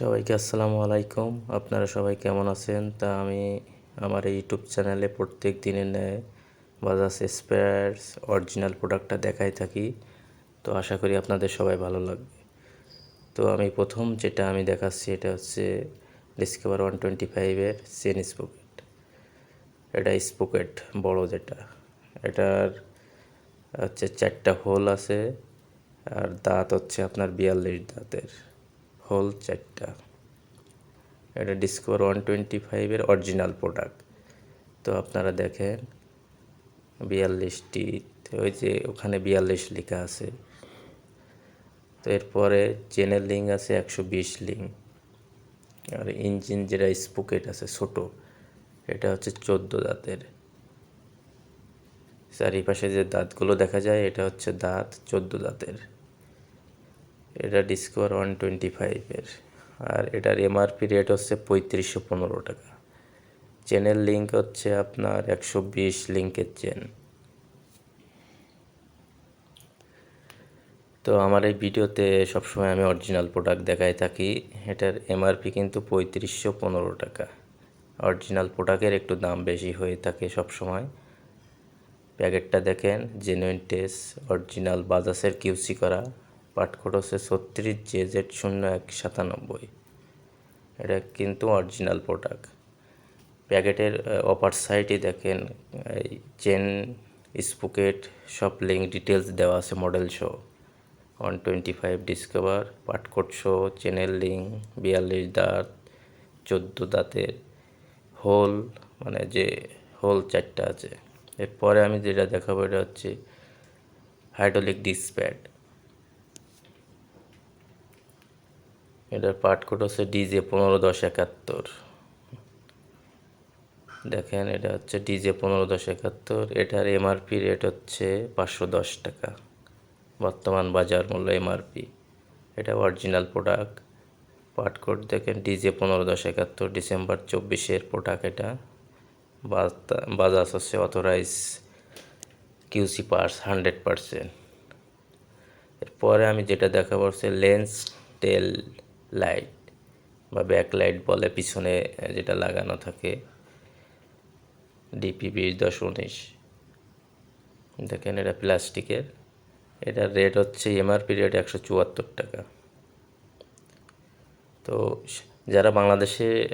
সবাইকে আসসালামু আলাইকুম। আপনারা সবাই কেমন আছেন? তা আমি আমার এই ইউটিউব চ্যানেলে প্রত্যেক দিনের ন্যায় বাজাজ স্পেয়ার্স অরিজিনাল প্রোডাক্টটা দেখাই থাকি। তো আশা করি আপনাদের সবাই ভালো লাগবে। তো আমি প্রথম যেটা আমি দেখাচ্ছি, এটা হচ্ছে ডিসকভার ওয়ান টোয়েন্টি ফাইভের চেন স্পোকেট। এটা স্পোকেট বড় যেটা। এটার হচ্ছে চারটা হোল আছে, আর দাঁত হচ্ছে আপনার বিয়াল্লিশ দাঁতের। হোল চারটা এটা ডিসকভার ওয়ান টোয়েন্টি ফাইভের অরিজিনাল প্রোডাক্ট তো আপনারা দেখেন বিয়াল্লিশটি ওই যে ওখানে বিয়াল্লিশ লেখা আছে। তো এরপরে চেনের লিঙ্ক আছে একশো বিশ লিঙ্ক আর ইঞ্জিন যেটা স্পোকেট আছে, ছোট, এটা হচ্ছে চোদ্দ দাঁতের। চারিপাশে যে দাঁতগুলো দেখা যায়, এটা হচ্ছে দাঁত চোদ্দ দাঁতের। এটা ডিসকভার ওয়ান টোয়েন্টি ফাইভের আর এটার এমআরপি রেট হচ্ছে পঁয়ত্রিশশো পনেরো টাকা। চেনের লিঙ্ক হচ্ছে আপনার একশো বিশ লিঙ্কের চেন তো আমার এই ভিডিওতে সবসময় আমি অরিজিনাল প্রোডাক্ট দেখাই থাকি। এটার এমআরপি কিন্তু পঁয়ত্রিশশো পনেরো টাকা। অরিজিনাল প্রোডাক্টের একটু দাম বেশি হয়ে থাকে সব সময় প্যাকেটটা দেখেন জেনুইন টেস্ট অরিজিনাল বাজাসের কিউসি করা। পাটকোট হচ্ছে ছত্রিশ জে জেড শূন্য এক সাতানব্বই। এটা কিন্তু অরিজিনাল প্রোডাক্ট। প্যাকেটের অপার সাইডে দেখেন, এই চেন স্পুকেট সব লিঙ্ক ডিটেলস দেওয়া আছে model show one twenty five Discover পাটকোট show চেনের লিঙ্ক বিয়াল্লিশ দাঁত, চোদ্দ দাঁতের হোল মানে যে হোল চারটা আছে। এরপরে আমি যেটা দেখাবো, এটা হচ্ছে হাইড্রোলিক ডিসপ্যাড এটার পার্ট কোড হচ্ছে ডিজে পনেরো দশ একাত্তর। দেখেন, এটা হচ্ছে ডিজে পনেরো দশ একাত্তর। এটার এমআরপি রেট হচ্ছে পাঁচশো দশ টাকা। বর্তমান বাজার মূল্য এমআরপি এটা অরিজিনাল প্রোডাক্ট পার্ট কোড দেখেন, ডিজে পনেরো দশ একাত্তর, ডিসেম্বর চব্বিশের প্রোডাক্ট এটা। বাজাজ হচ্ছে authorize QC parts hundred percent এরপরে আমি যেটা দেখাবো হচ্ছে লেন্স টেল লাইট বা ব্যাক লাইট বলে, পিছনে যেটা লাগানো থাকে। ডিপি বিশ দশ উনিশ। দেখেন, এটা প্লাস্টিকের। এটার রেট হচ্ছে এমআরপি রেট একশো চুয়াত্তর টাকা। তো যারা বাংলাদেশে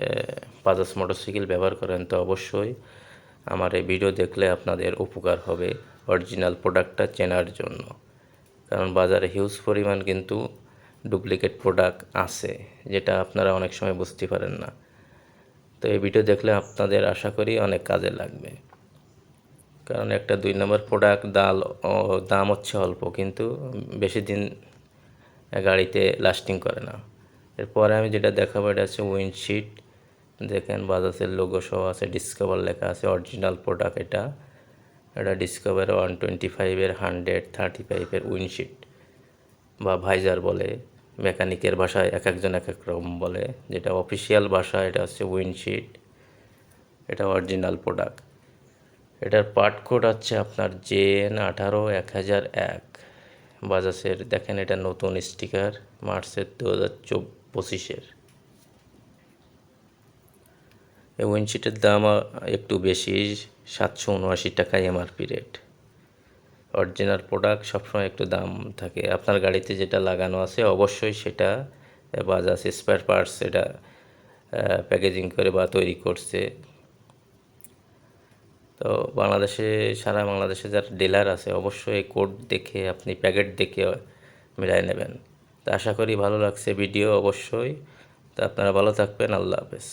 বাজাজ মোটরসাইকেল ব্যবহার করেন, তো অবশ্যই আমার এই ভিডিও দেখলে আপনাদের উপকার হবে। অরিজিনাল প্রোডাক্টটা চেনার জন্য। কারণ বাজারে হিউজ পরিমাণ কিন্তু ডুপ্লিকেট প্রোডাক্ট আছে, যেটা আপনারা অনেক সময় বুঝতে পারেন না। তো এই ভিডিও দেখলে আপনাদের আশা করি অনেক কাজে লাগবে। কারণ একটা দুই নম্বর প্রোডাক্ট দাল দাম হচ্ছে অল্প, কিন্তু বেশি দিন গাড়িতে লাস্টিং করে না। এরপরে আমি যেটা দেখাবো, এটা হচ্ছে উইন্ডশিট। দেখেন বাজাজের লোগো সহ আছে ডিসকভার লেখা আছে অরিজিনাল প্রোডাক্ট এটা। এটা ডিসকভার ওয়ান টোয়েন্টি ফাইভের হান্ড্রেড থার্টি ফাইভের উইন্ডশিট, বা ভাইজার বলে। মেকানিকের ভাষায় এক একজন এক এক রকম বলে। যেটা অফিসিয়াল ভাষা, এটা হচ্ছে উইন্ডশিট এটা অরিজিনাল প্রোডাক্ট এটার পার্ট কোড হচ্ছে আপনার জেএন আঠারো এক হাজার এক। বাজাসের দেখেন এটা নতুন স্টিকার মার্চের দু হাজার পঁচিশের এই উইন্ডশিটের দাম একটু বেশি, সাতশো উনআশি টাকা এমআরপি রেট অরিজিনাল প্রোডাক্ট সবসময় একটু দাম থাকে। আপনার গাড়িতে যেটা লাগানো আছে, অবশ্যই সেটা বাজাজ স্পেয়ার পার্টস সেটা প্যাকেজিং করে বা তৈরি করছে। তো বাংলাদেশে, সারা বাংলাদেশে যার ডিলার আছে, অবশ্যই কোড দেখে আপনি প্যাকেট দেখে মিলাই নেবেন। তো আশা করি ভালো লাগছে ভিডিও অবশ্যই। তো আপনারা ভালো থাকবেন, আল্লাহ হাফেজ।